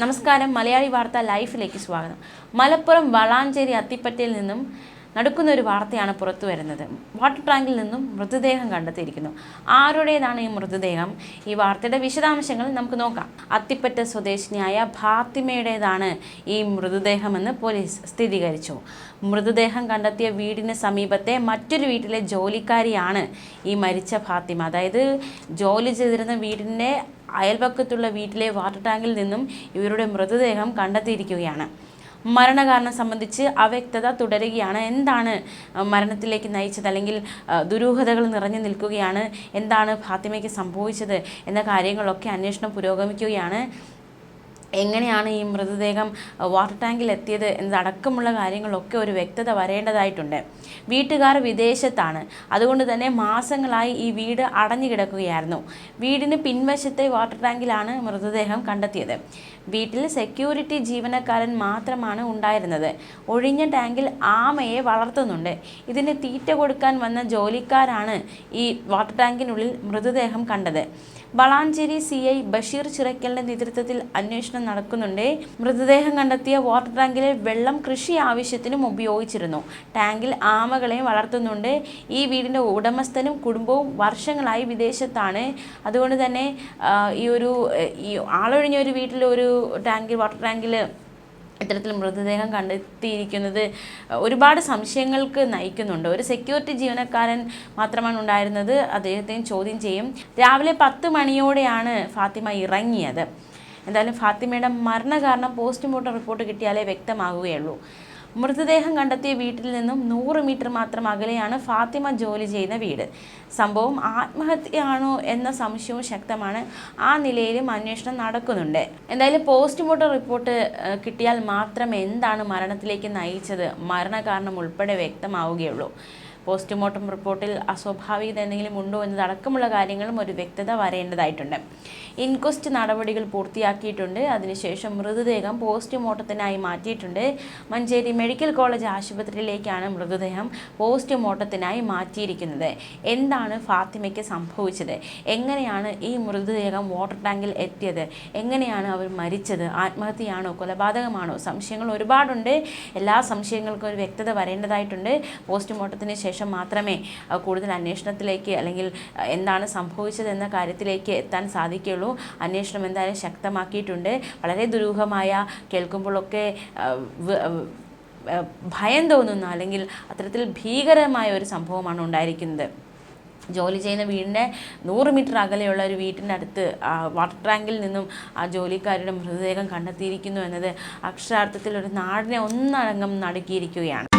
നമസ്കാരം. മലയാളി വാർത്ത ലൈഫിലേക്ക് സ്വാഗതം. മലപ്പുറം വളാഞ്ചേരി അത്തിപ്പറ്റയിൽ നിന്നും നടക്കുന്ന ഒരു വാർത്തയാണ് പുറത്തു വരുന്നത്. വാട്ടർ ടാങ്കിൽ നിന്നും മൃതദേഹം കണ്ടെത്തിയിരിക്കുന്നു. ആരുടേതാണ് ഈ മൃതദേഹം? ഈ വാർത്തയുടെ വിശദാംശങ്ങൾ നമുക്ക് നോക്കാം. അത്തിപ്പറ്റ സ്വദേശിനിയായ ഫാത്തിമയുടേതാണ് ഈ മൃതദേഹമെന്ന് പോലീസ് സ്ഥിരീകരിച്ചു. മൃതദേഹം കണ്ടെത്തിയ വീടിന് സമീപത്തെ മറ്റൊരു വീട്ടിലെ ജോലിക്കാരിയാണ് ഈ മരിച്ച ഫാത്തിമ. അതായത് ജോലി ചെയ്തിരുന്ന വീടിന്റെ അയൽപക്കത്തുള്ള വീട്ടിലെ വാട്ടർ ടാങ്കിൽ നിന്നും ഇവരുടെ മൃതദേഹം കണ്ടെത്തിയിരിക്കുകയാണ്. മരണകാരണം സംബന്ധിച്ച് അവ്യക്തത തുടരുകയാണ്. എന്താണ് മരണത്തിലേക്ക് നയിച്ചത്? അല്ലെങ്കിൽ ദുരൂഹതകൾ നിറഞ്ഞു നിൽക്കുകയാണ്. എന്താണ് ഫാത്തിമയ്ക്ക് സംഭവിച്ചത്? എന്ന കാര്യങ്ങളൊക്കെ അന്വേഷണം പുരോഗമിക്കുകയാണ്. എങ്ങനെയാണ് ഈ മൃതദേഹം വാട്ടർ ടാങ്കിൽ എത്തിയത് എന്നതടക്കമുള്ള കാര്യങ്ങളൊക്കെ ഒരു വ്യക്തത വരേണ്ടതായിട്ടുണ്ട്. വീട്ടുകാർ വിദേശത്താണ്. അതുകൊണ്ട് തന്നെ മാസങ്ങളായി ഈ വീട് അടഞ്ഞു കിടക്കുകയായിരുന്നു വീടിന് പിൻവശത്തെ വാട്ടർ ടാങ്കിലാണ് മൃതദേഹം കണ്ടെത്തിയത്. വീട്ടിൽ സെക്യൂരിറ്റി ജീവനക്കാരൻ മാത്രമാണ് ഉണ്ടായിരുന്നത്. ഒഴിഞ്ഞ ടാങ്കിൽ ആമയെ വളർത്തുന്നുണ്ട്. ഇതിന് തീറ്റ കൊടുക്കാൻ വന്ന ജോലിക്കാരാണ് ഈ വാട്ടർ ടാങ്കിനുള്ളിൽ മൃതദേഹം കണ്ടത്. വളാഞ്ചേരി സി ഐ ബഷീർ ചിറയ്ക്കലിന്റെ നേതൃത്വത്തിൽ അന്വേഷണം നടക്കുന്നുണ്ട്. മൃതദേഹം കണ്ടെത്തിയ വാട്ടർ ടാങ്കിലെ വെള്ളം കൃഷി ആവശ്യത്തിനും ഉപയോഗിച്ചിരുന്നു. ടാങ്കിൽ ആമകളെയും വളർത്തുന്നുണ്ട്. ഈ വീടിന്റെ ഉടമസ്ഥനും കുടുംബവും വർഷങ്ങളായി വിദേശത്താണ്. അതുകൊണ്ട് തന്നെ ഈ ഒരു ഈ ആളൊഴിഞ്ഞ ഒരു വീട്ടിൽ ഒരു ടാങ്കിൽ വാട്ടർ ടാങ്കിൽ ഇത്തരത്തിൽ മൃതദേഹം കണ്ടെത്തിയിരിക്കുന്നത് ഒരുപാട് സംശയങ്ങൾക്ക് നയിക്കുന്നുണ്ട്. ഒരു സെക്യൂരിറ്റി ജീവനക്കാരൻ മാത്രമാണ് ഉണ്ടായിരുന്നത്. അദ്ദേഹത്തെയും ചോദ്യം ചെയ്യും. രാവിലെ പത്ത് മണിയോടെയാണ് ഫാത്തിമ ഇറങ്ങിയത്. എന്തായാലും ഫാത്തിമയുടെ മരണകാരണം പോസ്റ്റ്മോർട്ടം റിപ്പോർട്ട് കിട്ടിയാലേ വ്യക്തമാകുകയുള്ളൂ മൃതദേഹം കണ്ടെത്തിയ വീട്ടിൽ നിന്നും നൂറ് മീറ്റർ മാത്രം അകലെയാണ് ഫാത്തിമ ജോലി ചെയ്യുന്ന വീട്. സംഭവം ആത്മഹത്യയാണോ എന്ന സംശയവും ശക്തമാണ്. ആ നിലയിലും അന്വേഷണം നടക്കുന്നുണ്ട്. എന്തായാലും പോസ്റ്റ്മോർട്ടം റിപ്പോർട്ട് കിട്ടിയാൽ മാത്രം എന്താണ് മരണത്തിലേക്ക് നയിച്ചത്? മരണകാരണം ഉൾപ്പെടെ വ്യക്തമാവുകയുള്ളൂ. പോസ്റ്റ്മോർട്ടം റിപ്പോർട്ടിൽ അസ്വാഭാവികത എന്തെങ്കിലും ഉണ്ടോ എന്നതടക്കമുള്ള കാര്യങ്ങളും ഒരു വ്യക്തത വരേണ്ടതായിട്ടുണ്ട്. ഇൻക്വസ്റ്റ് നടപടികൾ പൂർത്തിയാക്കിയിട്ടുണ്ട്. അതിനുശേഷം മൃതദേഹം പോസ്റ്റ്മോർട്ടത്തിനായി മാറ്റിയിട്ടുണ്ട്. മഞ്ചേരി മെഡിക്കൽ കോളേജ് ആശുപത്രിയിലേക്കാണ് മൃതദേഹം പോസ്റ്റ്മോർട്ടത്തിനായി മാറ്റിയിരിക്കുന്നത്. എന്താണ് ഫാത്തിമയ്ക്ക് സംഭവിച്ചത്? എങ്ങനെയാണ് ഈ മൃതദേഹം വാട്ടർ ടാങ്കിൽ എത്തിയത്? എങ്ങനെയാണ് അവർ മരിച്ചത്? ആത്മഹത്യയാണോ? കൊലപാതകമാണോ? സംശയങ്ങൾ ഒരുപാടുണ്ട്. എല്ലാ സംശയങ്ങൾക്കും ഒരു വ്യക്തത വരേണ്ടതായിട്ടുണ്ട്. പോസ്റ്റ്മോർട്ടത്തിന് ശേഷം മാത്രമേ കൂടുതൽ അന്വേഷണത്തിലേക്ക് അല്ലെങ്കിൽ എന്താണ് സംഭവിച്ചതെന്ന കാര്യത്തിലേക്ക് എത്താൻ സാധിക്കുകയുള്ളൂ. അന്വേഷണം എന്തായാലും ശക്തമാക്കിയിട്ടുണ്ട്. വളരെ ദുരൂഹമായ കേൾക്കുമ്പോഴൊക്കെ ഭയം തോന്നുന്ന അല്ലെങ്കിൽ അത്തരത്തിൽ ഭീകരമായ ഒരു സംഭവമാണ് ഉണ്ടായിരിക്കുന്നത്. ജോലി ചെയ്യുന്ന വീടിന്റെ നൂറ് മീറ്റർ അകലെയുള്ള ഒരു വീട്ടിന്റെ അടുത്ത് വാട്ടർ ടാങ്കിൽ നിന്നും ആ ജോലിക്കാരുടെ മൃതദേഹം കണ്ടെത്തിയിരിക്കുന്നു എന്നത് അക്ഷരാർത്ഥത്തിൽ ഒരു നാടിനെ ഒന്നടങ്കം നടുക്കിയിരിക്കുകയാണ്.